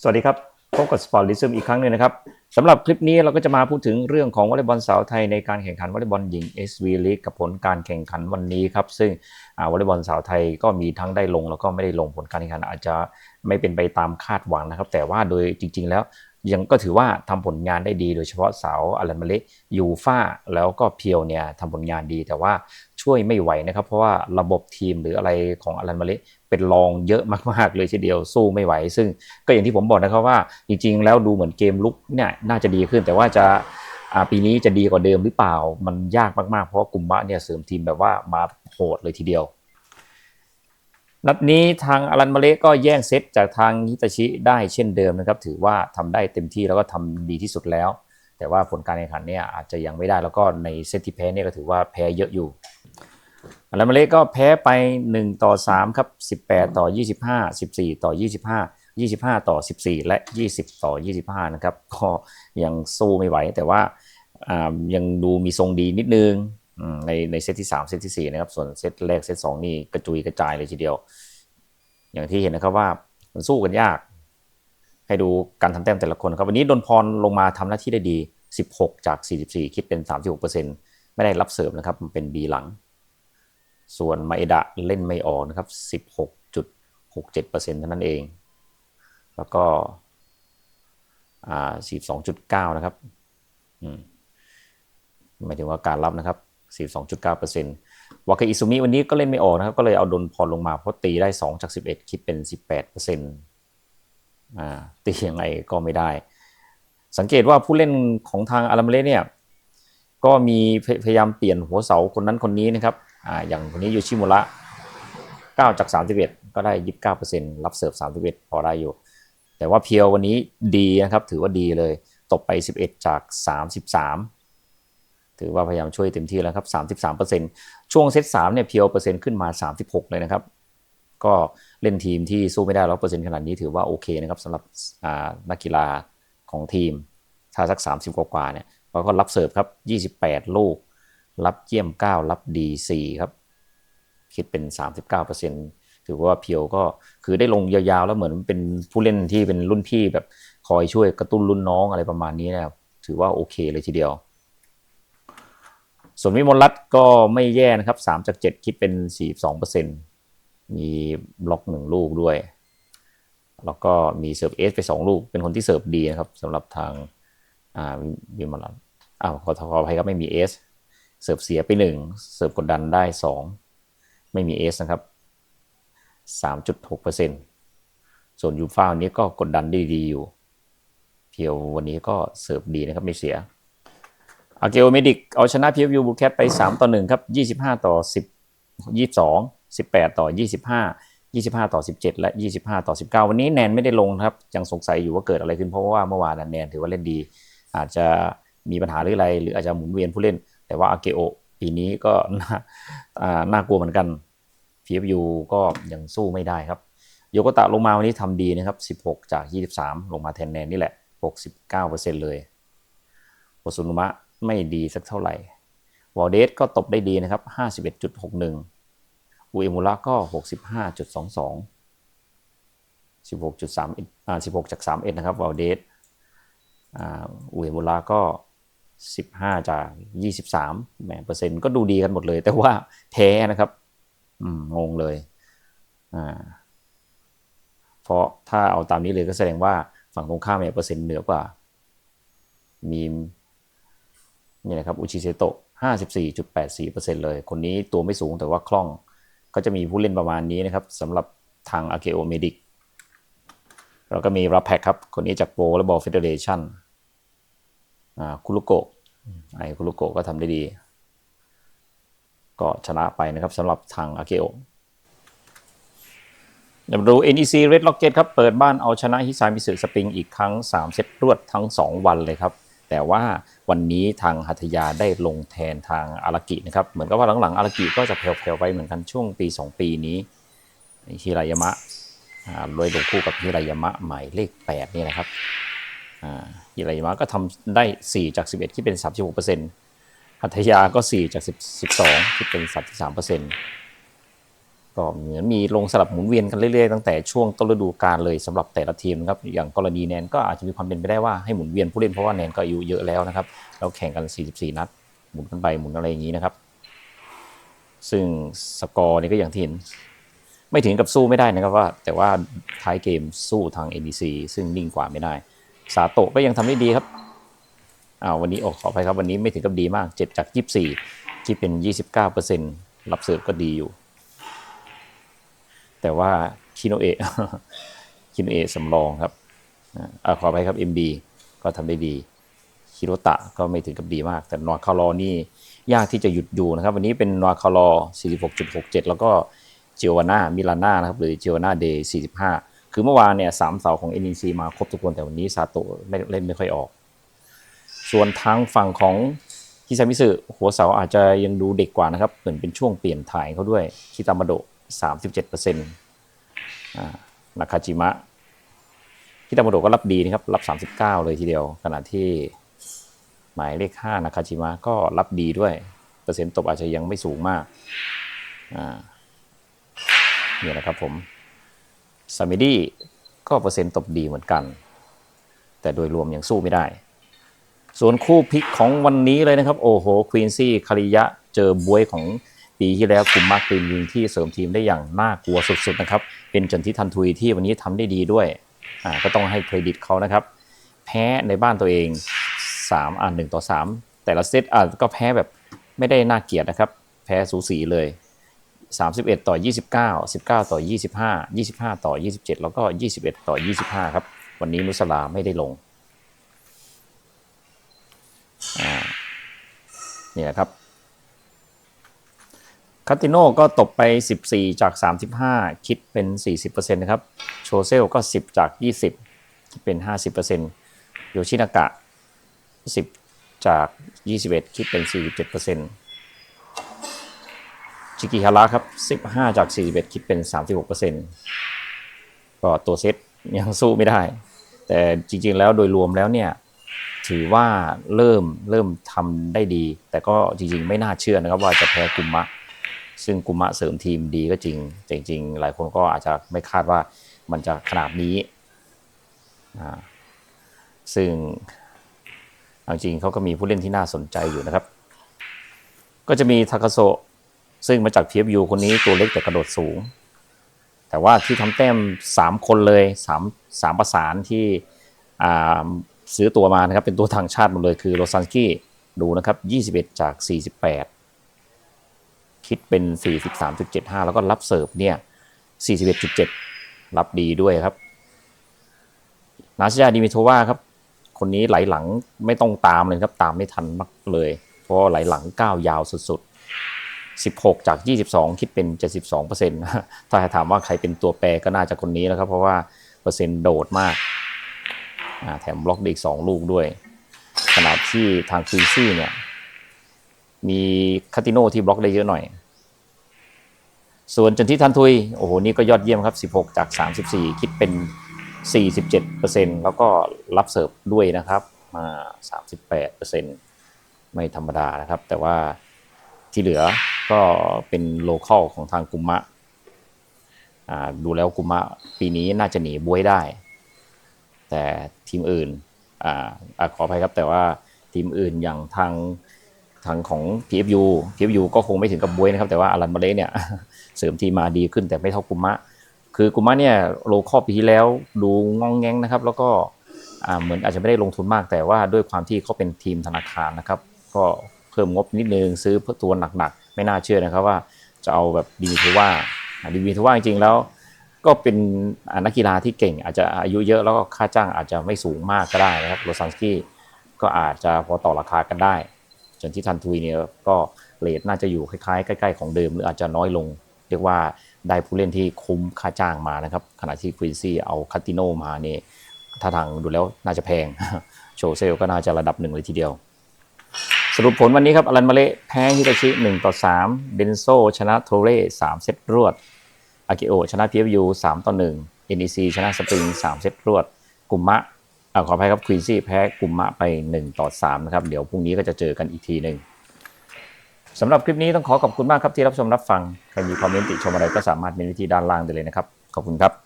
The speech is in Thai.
สวัสดีครับ พบกับสปอร์ตลิซึมอีกครั้งหนึ่งนะครับสำหรับคลิปนี้เราก็จะมาพูดถึงเรื่องของวอลเลย์บอลสาวไทยในการแข่งขันวอลเลย์บอลหญิง SV League กับผลการแข่งขันวันนี้ครับซึ่งวอลเลย์บอลสาวไทยก็มีทั้งได้ลงแล้วก็ไม่ได้ลงผลการแข่งขันอาจจะไม่เป็นไปตามคาดหวังนะครับ แต่ว่าโดยจริง ๆ แล้ว ยังก็ถือว่าทำผลงานได้ดีโดยเฉพาะเสาวอลันมาเลยูฟ่าแล้วก็เพียวเนี่ยทำผลงานดีแต่ว่าช่วยไม่ไหวนะครับ เพราะว่าระบบทีมหรืออะไรของอลันมาเลเป็นรองเยอะมากๆเลยทีเดียวสู้ไม่ไหว ซึ่งก็อย่างที่ผมบอกนะครับว่าจริงๆ แล้วดูเหมือนเกมลุกเนี่ยน่าจะดีขึ้นแต่ว่าจะปีนี้จะดีกว่าเดิมหรือเปล่ามันยากมากๆ เพราะกลุ่มมะเนี่ยเสริมทีมแบบว่ามาโหดเลยทีเดียว นัดนี้ทางอารันมาเลก็แย่งเซตจากทางฮิตาชิได้เช่นเดิมนะครับ ถือว่าทำได้เต็มที่แล้วก็ทำดีที่สุดแล้ว แต่ว่าผลการแข่งขันเนี่ยอาจจะยังไม่ได้แล้วก็ในเซตที่แพ้เนี่ยก็ถือว่าแพ้เยอะอยู่อารันมาเลก็แพ้ไป 1 ต่อ 3 ครับ 18 ต่อ 25 14 ต่อ 25 25 ต่อ 14 และ 20 ต่อ 25 นะครับ ก็ยังสู้ไม่ไหว แต่ว่าอ่ายังดูมีทรงดีนิดนึง ในในเซตที่3เซตทีสี่4นะครับส่วนเซตแรกเซต2นี่กระจุยกระจายเลยทีเดียว อย่างที่เห็นนะครับว่ามันสู้กันยาก ให้ดูการทำแต้มแต่ละคนครับวันนี้ดนพรลงมาทำหน้าที่ได้ดี 16 จาก 44 คิดเป็น 36%ไม่ได้รับเสร์ฟนะครับมันเป็น B หลัง ส่วนมาเอดะเล่นไม่ออกนะครับ 16.67%เท่านั้นเอง แล้วก็อ่า42.9 นะครับอืมหมายถึงว่าการรับนะครับ 42.9%วากาอิซุมิวันนี้ก็เล่นไม่ออกนะครับ ก็เลยเอาดนพรลงมาเพราะตีได้ 2 จาก 11 คิดเป็น 18%อ่าตียังไงก็ไม่ได้ สังเกตว่าผู้เล่นของทางอาราเมเลเนี่ยก็มีพพยายามเปลี่ยนหัวเสาคนนั้นคนนี้นะครับอ่าอย่างคนนี้ยูชิมุระ9 จาก 31 ก็ได้ 29%รับเสิร์ฟ 31 พอได้อยู่ แต่ว่าเพียววันนี้ดีนะครับ ถือว่าดีเลย ตบไป 11 จาก 33 ถือว่าพยายามช่วยเต็มที่แล้วครับ 33%ช่วงเซต3เนี่ยเพียวเปอร์เซ็นต์ขึ้นมา 36 เลยนะครับ ก็เล่นทีมที่สู้ไม่ได้ร้อเปอร์เซ็นต์ขนาดนี้ถือว่าโอเคนะครับสำหรับนักกีฬาของทีม ถ้าสัก 30 กว่าๆเนี่ยเขาก็รับเสิร์ฟครับ 28 ลูก รับเยี่ยม 9 รับดี4ครับ คิดเป็น 39%ถือว่าเพียวก็คือได้ลงยาวๆ แล้วเหมือนเป็นผู้เล่นที่เป็นรุ่นพี่แบบคอยช่วยกระตุ้นรุ่นน้องอะไรประมาณนี้นะครับถือว่าโอเคเลยทีเดียว ส่วนวิมลรัตก็ไม่แย่นะครับ3จาก7คิดเป็น42%มีบล็อกหนึ่งลูกด้วย แล้วก็มีเสิร์ฟเอสไป2ลูก เป็นคนที่เสิร์ฟดีนะครับสำหรับทางอ่าวิมลรัตอ้าวขอขออภัยครับไม่มีเอสเสิร์ฟเสียไป1เสิร์ฟกดดันได้2ไม่มีเอสนะครับ3.6%ส่วนยูฟ่าวันนี้ก็กดดันได้ดีอยู่ เพียววันนี้ก็เสิร์ฟดีนะครับไม่เสีย อาเกโอเมดิกเอาชนะพีเอฟยูบูแคทไป 3 ต่อ 1 ครับ 25 ต่อ 10 22 18 ต่อ 25 25 ต่อ 17 และ 25 ต่อ 19 วันนี้แนนไม่ได้ลงครับ ยังสงสัยอยู่ว่าเกิดอะไรขึ้นเพราะว่าเมื่อวานแนนถือว่าเล่นดี อาจจะมีปัญหาหรืออะไร หรืออาจจะหมุนเวียนผู้เล่น แต่ว่าอาเกโอปีนี้ก็น่าาน่ากลัวเหมือนกัน PFU ก็ยังสู้ไม่ได้ครับโยโกตะลงมาวันนี้ทำดีนะครับ 16 จาก 23 ลงมาแทนแนนนี่แหละ 69%เลยโอซุนุมะ ไม่ดีสักเท่าไหร่วอลเดสก็ตบได้ดีนะครับ 51.61อุเอมุระก็ 65.22 16.3อ่า16 จาก31นะครับวอลเดสอ่าอุเอมุระก็ 15 จาก 23แหมเปอร์เซ็นต์ก็ดูดีกันหมดเลย แต่ว่าแพ้นะครับ อืม งงเลย อ่า เพราะถ้าเอาตามนี้เลยก็แสดงว่าฝั่งตรงข้ามเนี่ยเปอร์เซ็นต์เหนือกว่า มี นี่นะครับอุชิเซโตะ54.84%เลย คนนี้ตัวไม่สูงแต่ว่าคล่อง ก็จะมีผู้เล่นประมาณนี้นะครับสำหรับทางอาเกโอเมดิกแล้วก็มีรับแพคครับ คนนี้จากโปรและบอลเฟเดเรชันอ่าคุรุโกะไอคุรุโกะก็ทำได้ดี ก็ชนะไปนะครับสำหรับทางอาเกโอเดี๋ยวมาดู NEC Red Rocket ครับ เปิดบ้านเอาชนะฮิซามิสึสปริงอีกครั้ง 3 เซตรวดทั้ง 2 วันเลยครับ แต่ว่าวันนี้ทางหัตยาได้ลงแทนทางอารากินะครับ เหมือนกับว่าหลังๆอารากิก็จะแผ่วๆไปเหมือนกันช่วงปี 2 ปีนี้ฮิรายามะอ่าโดยลงคู่กับฮิรายามะหมายเลข8นี่นะครับฮิรายามะก็ทำได้ 4 จาก 11 ที่เป็น 36%หัตยาก็ 4 จาก 10 12 ที่เป็น 33% ก็เหมือนมีลงสลับหมุนเวียนกันเรื่อยๆตั้งแต่ช่วงต้นฤดูกาลเลยสำหรับแต่ละทีมนะครับอย่างกรณีแนนก็อาจจะมีความเป็นไปได้ว่าให้หมุนเวียนผู้เล่นเพราะว่าแนนก็อายุเยอะแล้วนะครับเราแข่งกัน 44 นัด หมุนกันไปหมุนอะไรอย่างนี้นะครับ ซึ่งสกอร์นี่ก็อย่างที่เห็นไม่ถึงกับสู้ไม่ได้นะครับว่า แต่ว่าท้ายเกมสู้ทาง NDC ซึ่งนิ่งกว่าไม่ได้ซาโตะก็ยังทำได้ดีครับอ้าววันนี้โอ้ขออภัยครับวันนี้ไม่ถึงกับดีมาก 7 จาก 24 ที่เป็น 29%รับเสิร์ฟก็ดีอยู่ แต่ว่าคิโนเอะคิโนเอะสำรองครับอ่าขออภัยครับ MB ก็ทำได้ดีคิโรตะก็ไม่ถึงกับดีมาก แต่นอร์คาร์ลอนี่ยากที่จะหยุดอยู่นะครับ วันนี้เป็นนอร์คาร์ลอ 46.67 แล้วก็เจวาน่ามิลาน่านะครับหรือเจวาน่าเดย์45 คือเมื่อวานเนี่ยสามเสาของ NEC มาครบทุกคนแต่วันนี้ซาโตะไม่เล่นไม่ค่อยออก ส่วนทางฝั่งของคิซามิสึหัวเสาอาจจะยังดูเด็กกว่านะครับ เหมือนเป็นช่วงเปลี่ยนถ่ายเขาด้วยคิตามาโดะ 37%อ่านาคาจิมะคิตาโมโดก็รับดีนะครับ รับ 39 เลยทีเดียว ขณะที่หมายเลข 5 นาคาจิมะก็รับดีด้วย เปอร์เซ็นต์ตบอาจจะยังไม่สูงมากนี่นะครับผมซามิดี้ก็เปอร์เซ็นต์ตบดีเหมือนกัน แต่โดยรวมยังสู้ไม่ได้ ส่วนคู่พลิกของวันนี้เลยนะครับ โอ้โห ควีนซี่คาริยะ เจอบวยของ ปีที่แล้วกลุ่มมาร์กรีนยิงที่เสริมทีมได้อย่างน่ากลัวสุดๆนะครับ เป็นจนที่ทันทุยที่วันนี้ทำได้ดีด้วยอ่าก็ต้องให้เครดิตเขานะครับ แพ้ในบ้านตัวเอง 3อ่า1ต่อ 3 แต่ละเซตอ่าก็แพ้แบบไม่ได้น่าเกลียดนะครับ แพ้สูสีเลย 31 ต่อ 29 19 ต่อ 25 25 ต่อ 27 แล้วก็ 21 ต่อ 25 ครับ วันนี้นุสลาไม่ได้ลงอ่านี่แหละครับ คาติโน่ก็ตกไป 14 จาก 35 คิดเป็น 40%นะครับ โชเซลก็ 10 จาก 20 คิดเป็น 50%โยชินากะ 10 จาก 21 คิดเป็น 47%ชิกิฮาระครับ 15 จาก 41 คิดเป็น 36%ก็ตัวเซตยังสู้ไม่ได้ แต่จริงๆแล้วโดยรวมแล้วเนี่ย ถือว่าเริ่มเริ่มทำได้ดี แต่ก็จริงๆไม่น่าเชื่อนะครับว่าจะแพ้กุมมะ ซึ่งกุมะเสริมทีมดีก็จริง จริง ๆ หลายคนก็อาจจะไม่คาดว่ามันจะขนาดนี้ ซึ่งจริงเขาก็มีผู้เล่นที่น่าสนใจอยู่นะครับ ก็จะมีทาคาโซซึ่งมาจาก PFU คนนี้ตัวเล็กแต่กระโดดสูง แต่ว่าที่ทำแต้ม 3 คนเลย3 3ประสานที่ซื้อตัวมานะครับ เป็นตัวทางชาติหมดเลยคือโรซันกี้ดูนะครับ 21 จาก 48 คิดเป็น 43.75 แล้วก็รับเสิร์ฟเนี่ย 41.7 รับดีด้วยครับ นาชยาดิมิโทวาครับ คนนี้ไหลหลังไม่ต้องตามเลยครับ ตามไม่ทันมากเลย เพราะไหลหลังก้าวยาวสุดๆ 16 จาก 22 คิดเป็น 72%ถ้าถามว่าใครเป็นตัวแปรก็น่าจะคนนี้นะครับ เพราะว่าเปอร์เซ็นต์โดดมาก แถมบล็อกได้อีก 2 ลูกด้วย ขณะที่ทางคีซี่เนี่ย มีคาติโนที่บล็อกได้เยอะหน่อย ส่วนจนที่ทันทุย โอ้โห นี่ก็ยอดเยี่ยมครับ 16 จาก 34 คิดเป็น 47%แล้วก็รับเสิร์ฟด้วยนะครับมา38%ไม่ธรรมดานะครับ แต่ว่าที่เหลือก็เป็นโลเคอลของทางกุมะดูแล้วกุมะปีนี้น่าจะหนีบวยได้ แต่ทีมอื่นอ่าอ่าขออภัยครับแต่ว่าทีมอื่นอย่างทาง ทางของ PFU PFU ก็คงไม่ถึงกับบวยนะครับ แต่ว่าอารันมาเลเนี่ยเสริมทีมาดีขึ้นแต่ไม่เท่ากุมะ คือกุมะเนี่ยโลคอลปีที่แล้วดูงองแงงนะครับ แล้วก็เหมือนอาจจะไม่ได้ลงทุนมาก แต่ว่าด้วยความที่เขาเป็นทีมธนาคารนะครับ ก็เพิ่มงบนิดนึงซื้อตัวหนักๆ ไม่น่าเชื่อนะครับว่าจะเอาแบบดิมิทว่าดิมิทว่าจริงๆแล้ว ก็เป็นนักกีฬาที่เก่ง อาจจะอายุเยอะแล้วก็ค่าจ้างอาจจะไม่สูงมากก็ได้นะครับโรซันสกี้ก็อาจจะพอต่อราคากันได้ จนที่ทันทุยเนี่ยก็เลทน่าจะอยู่คล้ายๆ ใกล้ ๆ ของเดิมหรืออาจจะน้อยลง เรียกว่าได้ผู้เล่นที่คุ้มค่าจ้างมานะครับ ขณะที่ควีนซี่เอาคาติโนมาเนี่ยถ้าทางดูแล้วน่าจะแพง โชเซลก็น่าจะระดับหนึ่งเลยทีเดียว สรุปผลวันนี้ครับอลันมาเละแพ้ฮิตาชิ1ต่อ3เบนโซชนะโทเร่3เซตรวดอากิโอชนะ PFU 3ต่อ1 NEC ชนะสปริง3เซตรวด กุมมะ ขออภัยครับควีซี่แพ้กุมมะไป 1 ต่อ 3 นะครับ เดี๋ยวพรุ่งนี้ก็จะเจอกันอีกทีหนึ่งสำหรับคลิปนี้ต้องขอขอบคุณมากครับที่รับชมรับฟัง ใครมีคอมเมนต์ติชมอะไรก็สามารถเมนไว้ที่ด้านล่างได้เลยนะครับ ขอบคุณครับ